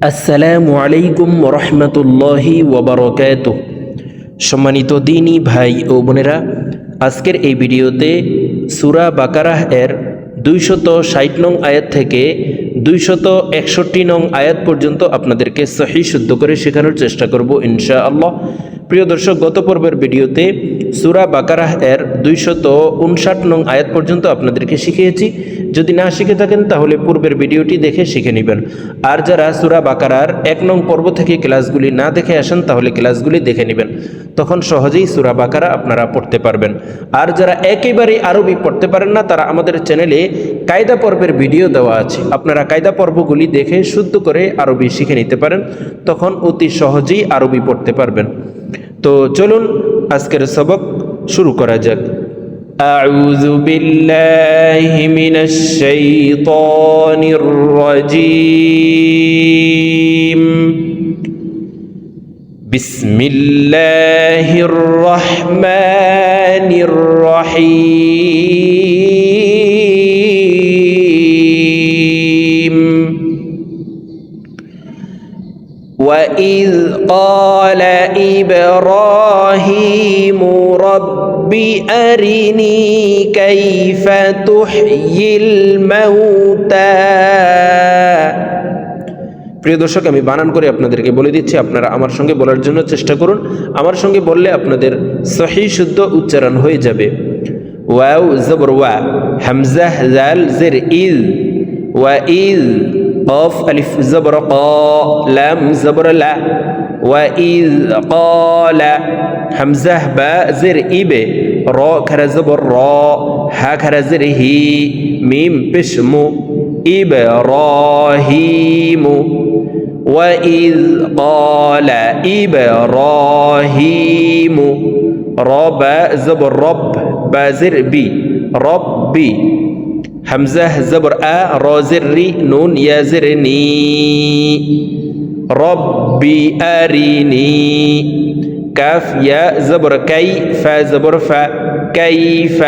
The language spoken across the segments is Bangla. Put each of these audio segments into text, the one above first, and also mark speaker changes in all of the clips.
Speaker 1: আসসালামু আলাইকুম রহমতুল্লাহি ওবরকাত সম্মানিত দিনী ভাই ও বোনেরা, আজকের এই ভিডিওতে সুরা বাকারাহ এর দুইশত ষাট নং আয়াত থেকে দুইশত একষট্টি নং আয়াত পর্যন্ত আপনাদেরকে সহি শুদ্ধ করে শেখানোর চেষ্টা করব ইনশা আল্লাহ প্রিয় দর্শক, গত পর্বের ভিডিওতে সুরা বাকারাহ এর দুইশত উনষাট নং আয়াত পর্যন্ত আপনাদেরকে শিখিয়েছি। যদি না শিখে থাকেন, তাহলে পূর্বের ভিডিওটি দেখে শিখে নেবেন। আর যারা সুরা বাকারার এক নং পর্ব থেকে ক্লাসগুলি না দেখে আসেন, তাহলে ক্লাসগুলি দেখে নেবেন। তখন সহজেই সুরা বাকারা আপনারা পড়তে পারবেন। আর যারা একেবারেই আরবি পড়তে পারেন না, তারা আমাদের চ্যানেলে কায়দা পর্বের ভিডিও দেওয়া আছে। আপনারা কায়দা পর্বগুলি দেখে শুদ্ধ করে আরবি শিখে নিতে পারেন। তখন অতি সহজেই আরবি পড়তে পারবেন। তো চলুন আজকের সবক শুরু করা যাক أعوذ بالله من الشيطان الرجيم بسم الله الرحمن الرحيم রব্বি আরিনি কাইফা তুহইল মাউতা। প্রিয় দর্শক, আমি বানান করে আপনাদেরকে বলে দিচ্ছি, আপনারা আমার সঙ্গে বলার জন্য চেষ্টা করুন। আমার সঙ্গে বললে আপনাদের সহি শুদ্ধ উচ্চারণ হয়ে যাবে। ওয়াউ জবর ওয়া, হামজা জাল জের ইল, ওয়া ইল অফ আলিফ জবর ক, লাম জবর লা। وإذ قال همزة باء زر إب را كر زبر را ها كر زر هي ميم بشمو إبراهيم وإذ قال إبراهيم رب زبر رب بازر بي ربي همزة زبر أ را زري نون يا زرني ربي أرني. كاف يا زبر كي فا زبر فا كيف.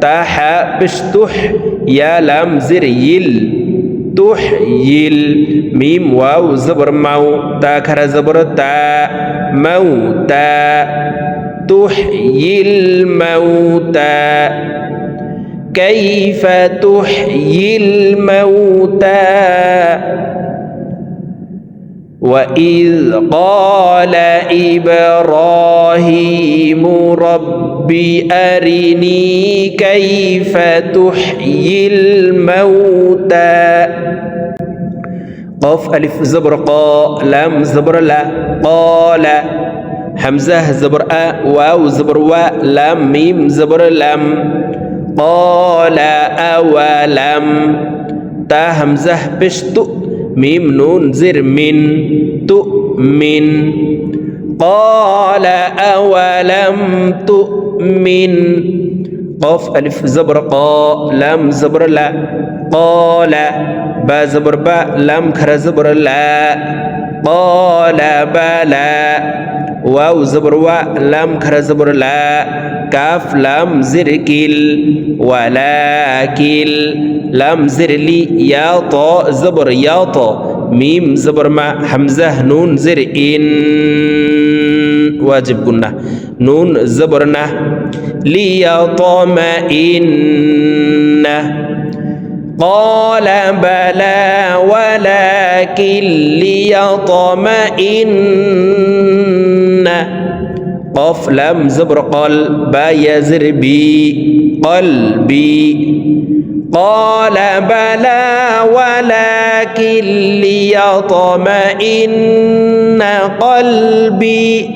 Speaker 1: تاح بشتح يا لام زر يل. تحيل ميم واو زبر مو تا خر زبر تا. موتا تحيي الموتى كيف تحيي الموتى وإذ قال إبراهيم رب أرني كيف تحيي الموتى؟ قف ألف زبر قا لام زبر لا قال همزة زبر أ واو زبر و لام ميم زبر لم قال أولم تا همزة بشتو ميم نون زر من تؤمن قال أولم تؤمن؟ قف ألف زبر قا لام زبر لا. قال با زبر با لام خر زبر لا. قال بلى. واو زبر و لام خر زبر لا كاف لام زركل ولكن لام زرلي يا طا زبر يا طا ميم زبر ما حمزة نون زر إن. واجب قلنا. نون زبرنا ليطمئن قال بلى ولكن ليطمئن قف لم زبر قلب يزر بي قلبي. قال بلى ولكن ليطمئن قلبي.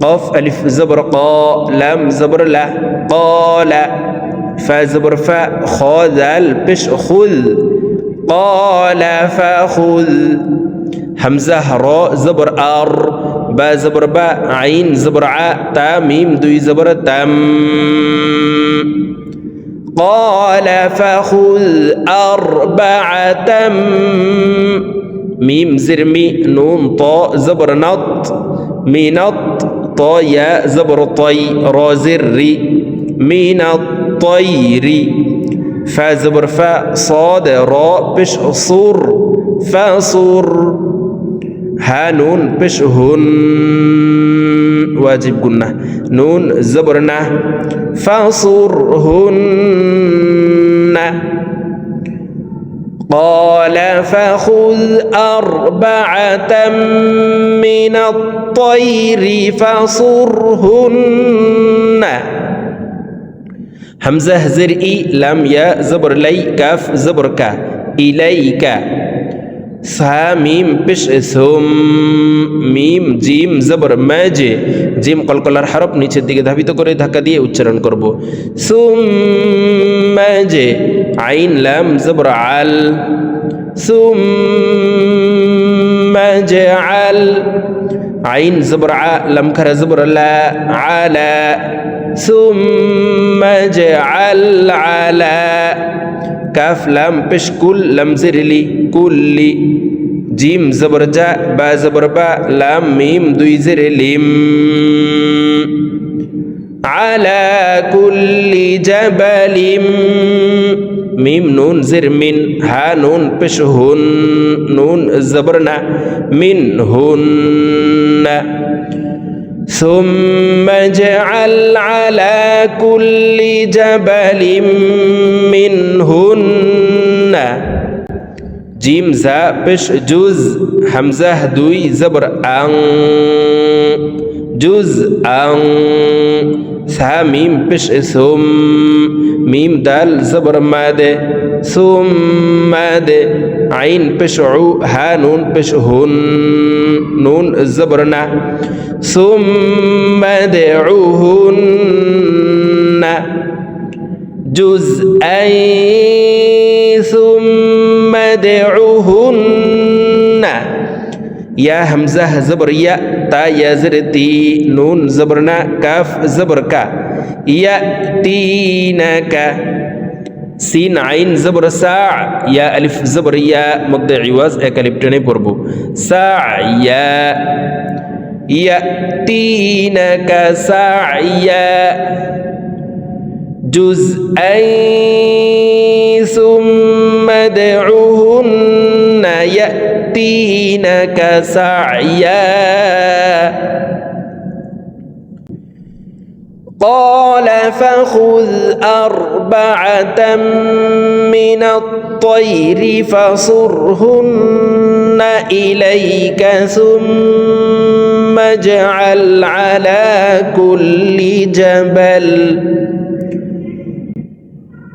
Speaker 1: قف ألف زبر قا لم زبر لا قال فزبر فا خذ البش خذ. قال فخذ. همزة راء زبر أر با زبر با عين زبر ع تا ميم دو زبر تم قال فخذ أربعة ميم زرمي نون طاء زبر نط مينط طا يا زبر طي را زري من الطير فا زبر فا صاد را بش صور فصور هانون بش هن واجب قلنا. نون زبرنا. فصرهن قال فخذ أربعة من الطير فصرهن همزة زرئي لم يا زبر لي كاف زبر إليك. সা, মিম পেশ সোম, মিম, জিম, জবর ম্যাজে জিম, কলকলার হরফ নিচের দিকে ধাবিত করে ধাক্কা দিয়ে উচ্চারণ করব। সুম ম্যাজে আইন, লাম, জবর, আল। সুম ম্যাজে আল। আইন, জবর, আ, লাম, খারা, জবর, লা, আলা। সুম ম্যাজে আল, আলা। কাফ লাম পেশ কুল লামজেরিলি কুল্লি জিম জবর যা বা জবর বা লাম মিম দুই জের আলা কুল্লি জাবালিম মিম নুন জের মিন হা নুন পেশ হুন নুন জবর না মিন হুন না ثم اجعل على كل جبل منهن جيم زا بش جوز حمزة دوي زبر أن جوز أن ثا ميم بش ثم ميم دال زبر مادة ثم مادة عين بش عو هانون بش هن نون زبرنا ثم ادعوهن جزءا ثم ادعوهن يا همزة زبر يا تا يا زرتي نون زبرنا كاف زبر كا يأتينك সিন আইন জবর সা ইয়া আলিফ জবর ইয়া মধ্যে ইওয়াজ এক আলিফ টেনে পড়ব সা ইয়া يأتينك سعيا. جزءا ثم ادعوهن يأتينك سعيا. قال فخذ أربعة من الطير فصرهن إليك ثم اجعل على كل جبل.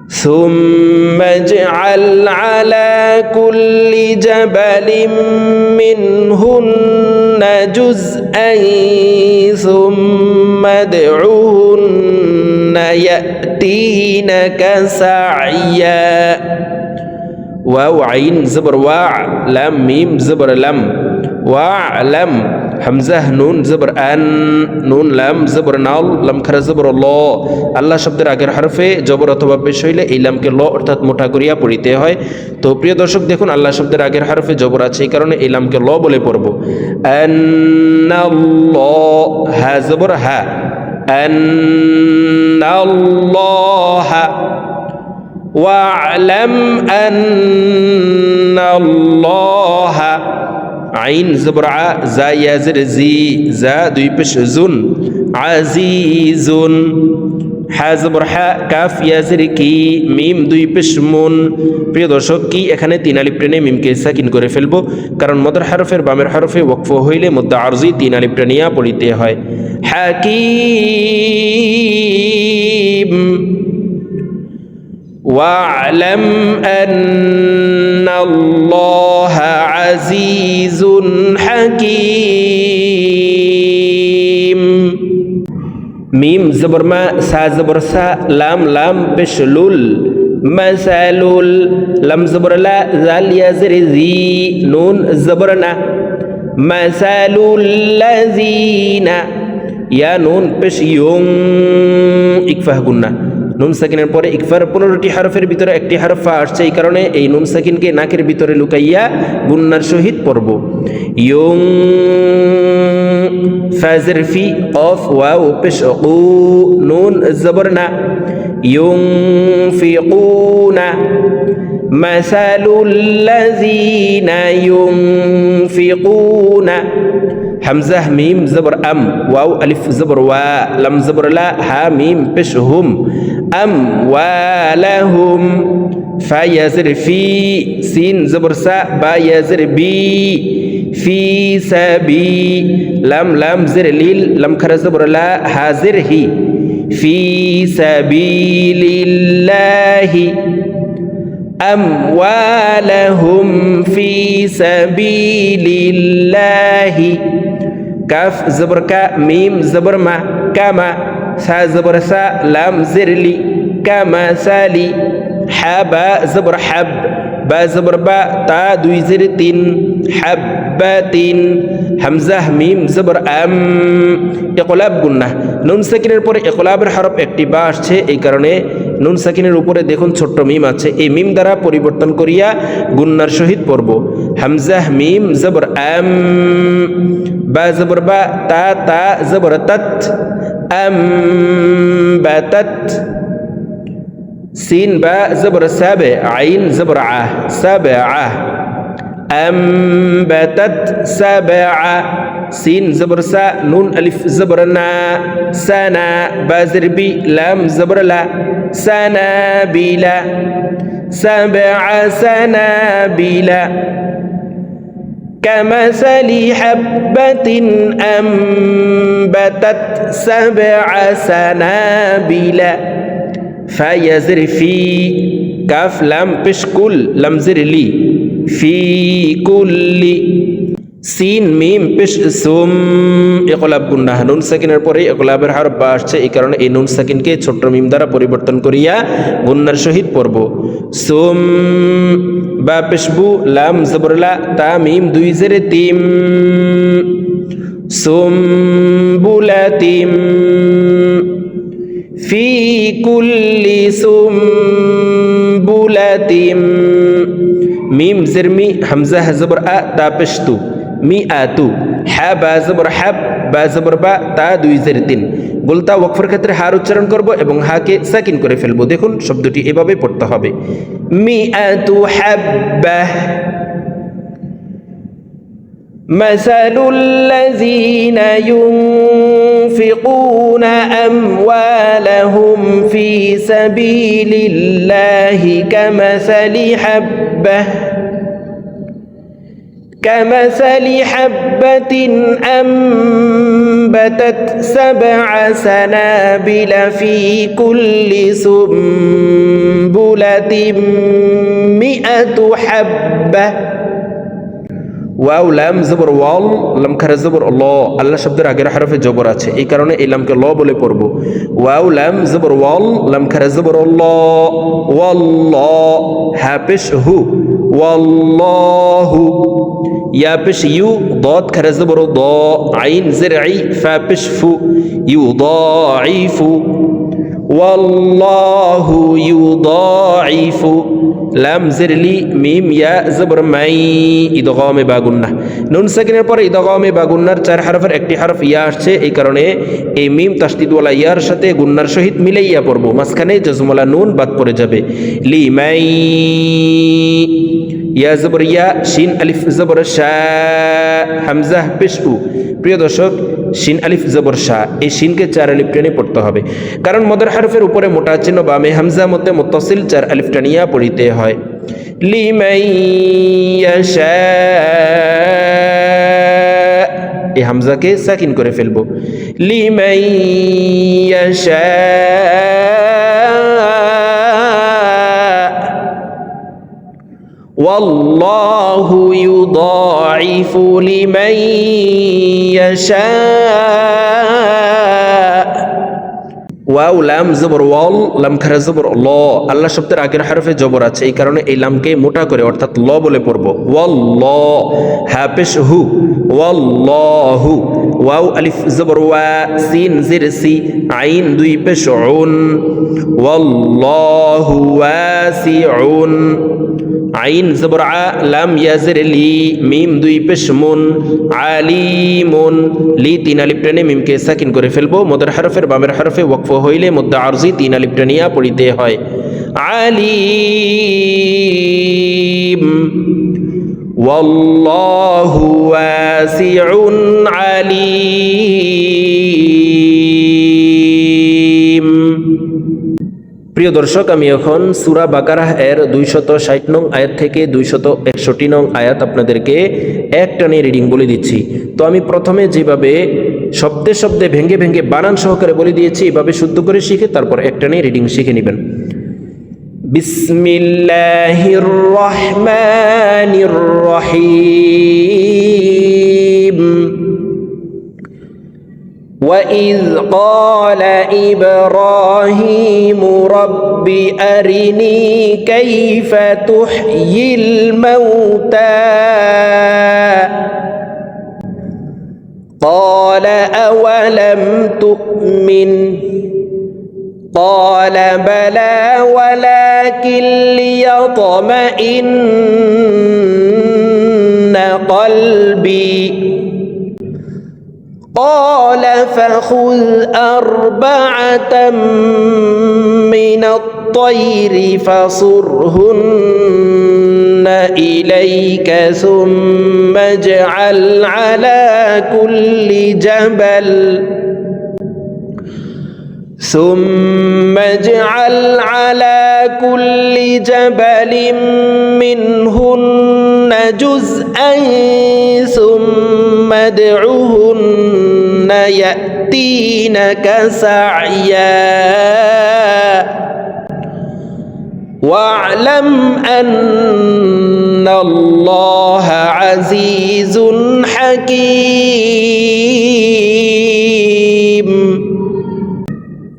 Speaker 1: ثم اجعل على كل جبل منهن جزءا ثم ادعوهن يأتينك سعيا. ওয়াও আইন জবর ওয়া লাম মিম জবর লাম ওয়া লাম হামজাহ নুন জবর আন নুন লাম জবর নাল লাম খারা জবর ল আল্লাহ শব্দের আগের হারফে জবর অথবা পেশ হইলে এই লামকে ল অর্থাৎ মোটা করিয়া পড়িতে হয়। তো প্রিয় দর্শক, দেখুন, আল্লাহ শব্দের আগের হারফে জবর আছে, এই কারণে এই লামকে ল বলে পড়ব। হা জবর হা। হা ওয়ালাম আল্লাহ আইন জবরা জা ইয়াজের জি জা দুই পেশ জুন আজিজুন হাজবর হা কাফ ইয়াজের কি মিম দুই পেশ মুন প্রিয় দর্শক, কি এখানে তিন আলিপ টেনে মিমকে সাকিন করে ফেলব? কারণ মদর হরফের বামের হরফে ওকফ হইলে মধ্য আরজি তিন আলিপ টেনিয়া পড়িতে হয়। হাকিম। واعلم أن الله عزيز حكيم. ميم زبر ما سا زبر سا لام لام بشلول مسالول لم زبر لا زال يزرزي نون زبرنا مسال الذين يا نون بش يوم إكفه قلنا. নুন সাকিনের পরে ইকফার পনেরোটি হারফের ভিতরে একটি হারফা আসছে এই কারণে এই নুন সাকিনকে নাকের ভিতরে লুকাইয়া গুন্নার সহিত পড়ব ইয়ং ফাজের ফি অফ ওয়াও পেশ ও নুন জবর না ইয়ং ফি না مثل الذين ينفقون حمزة ميم زبر أم واو ألف زبر وا لم زبر لا ها ميم بش هم أموالهم فيزر في سين زبر سا با يزر بي في سبي لم لم زر ليل لم خر زبر لا حاضر هي في سبيل الله أموالهم في سبيل الله কাফ জবর কা মিম জবর মা কামা সা জবর সা লাম জেরলি কামা সালি হা বা জবর হাব বা জবর বা তা দুই জের তিন হাব বা তিন হামজাহ মিম জবর আম একলাব গুন্না নুন সাকিনের পরে একলাবের হরফ একটি বা আসছে এই কারণে নুন সাকিনের উপরে দেখুন ছোট্ট মিম আছে এই মিম দ্বারা পরিবর্তন করিয়া গুন্নার সহিত পড়ব হামজাহ মিম জবর আম বা জবর বা তা তা জবর তত আম বাতাত سين باء زبر سابع عين زبر ع سبعة أنبتت سبعة سين زبر سا نون ألف زبر نا. سنا بازر بي لام زبر لا. سنابلا سبع سنابلا كمثل حبة أنبتت سبع سنابل فيزر في كاف لام بشكل لم زر لي. في كل সিন, মিম, পেশ, সোম একলাভ গুন্ডা নুন, সাকিনের পরে একলাবের হার বা আসছে এই কারণে এই নুন, সাকিনকে ছোট্ট মিম দ্বারা পরিবর্তন করিয়া গুন্নার সহিত পড়ব। সোম, বা পেশবু লাম জবরলা তা, মিম, দুই জেরে তিম। সুম্বুলা তিম। ফি, কুল্লি সুম্বুলা তিম। মিম জেরমি হামজা হাজবর আ, তা পেশতু মি আতু হ্যাঁ বা জবর হ্যাব বা জবর বা তা দুই জের তিন গোলতা ওয়াকফের ক্ষেত্রে হার উচ্চারণ করব এবং হাকে সাকিন করে ফেলবো দেখুন শব্দটি এভাবে পড়তে হবে মি আতু হাব্বাহ مثل الذين ينفقون أموالهم في سبيل الله كمثل حبة كمثل حبة أنبتت سبع سنابل في كل سنبلة مئة حبة ওয়াও লাম জবর ওয়াল লাম খারা জবর ল আল্লাহ শব্দের আগের হরফে জবর আছে এই কারণে এই লামকে ল বলে পড়বো ওয়াও লাম জবর ওয়াল লাম খারা জবর ল ওয়াল্ল হ্যাপেশ হু والله يا بش يو ضاد كرزب ضاء عين زرعي فبش فو يضاعف والله يضاعف لام زر لي ميم يا زبر معي إدغام باغنة নুন সেকেন্ডের পরে ইদগামে বা গুন্নার চার হারফের একটি হারফ ইয়া আসছে এই কারণে এই মিম তাস্তিদওয়ালা ইয়ার সাথে গুন্নার সহিত মিলে ইয়া পড়ব মাঝখানে জজমলা নুন বাদ পড়ে যাবে লি মাই ইয়া জবর ইয়া, শিন আলিফ জবর শাহ হামজাহ পেশু প্রিয় দর্শক, শিন আলিফ জবর শাহ এই শিনকে চার আলিফ টেনে পড়তে হবে। কারণ মদের হারফের উপরে মোটা চিহ্ন বা বামে হামজা মধ্যে মুত্তাসিল চার আলিফ টানিয়া পড়িতে হয়। এই হামজাকে সাকিন করে ফেলব। লিমাই والله يضاعف لمن يشاء ওয়াও লাম জবর ওয়াল লাম খারা জবর ল আল্লাহ শব্দের আগের হরফে জবর আছে এই কারণে এই লামকে মোটা করে অর্থাৎ ল বলে পড়ব ওয়াল ল হ্যাপেশ হু ওয়াল হু ওয়াও আলিফ জবর ওয়া সিন জির সি আইন দুই পেশ উন ওয়াল্লাহু ওয়াসিউন আইন জবর আ লাম ইয়াজের লি মিম দুই পেশ মুন আলিমুন লি তিন আলিপ টেনে মিমকে সাকিন করে ফেলবো মদের হরফের বামের হরফে ওয়াকফ হইলে মধ্য আরজি তিন আলিপ টেনিয়া পড়িতে হয় আলিম والله واسع عليم প্রিয় দর্শক আমি এখন সুরা বাকারাহ এর দুইশত ষাট নং আয়াত থেকে দুইশত একষট্টি নং আয়াত আপনাদেরকে এক টানে রিডিং বলে দিচ্ছি তো আমি প্রথমে যেভাবে শব্দে শব্দে ভেঙ্গে ভেঙ্গে বানান সহকারে বলে দিয়েছি এভাবে শুদ্ধ করে শিখে তারপর এক টানে রিডিং শিখে নেবেন بسم الله الرحمن الرحيم وإذ قال إبراهيم رب أرني كيف تحيي الموتى قال أولم تؤمن قال بلى ولكن ليطمئن قلبي قال فخذ أربعة من الطير فصرهن إليك ثم اجعل على كل جبل ثم اجعل على كل جبل منهن جزءا ثم ادعهن يأتينك سعيا. واعلم أن الله عزيز حكيم.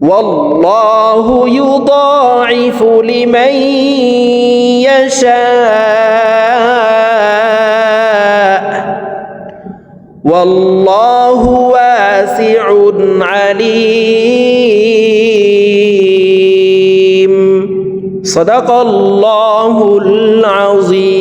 Speaker 1: والله يضاعف لمن يشاء. والله واسع عليم. صدق الله العظيم.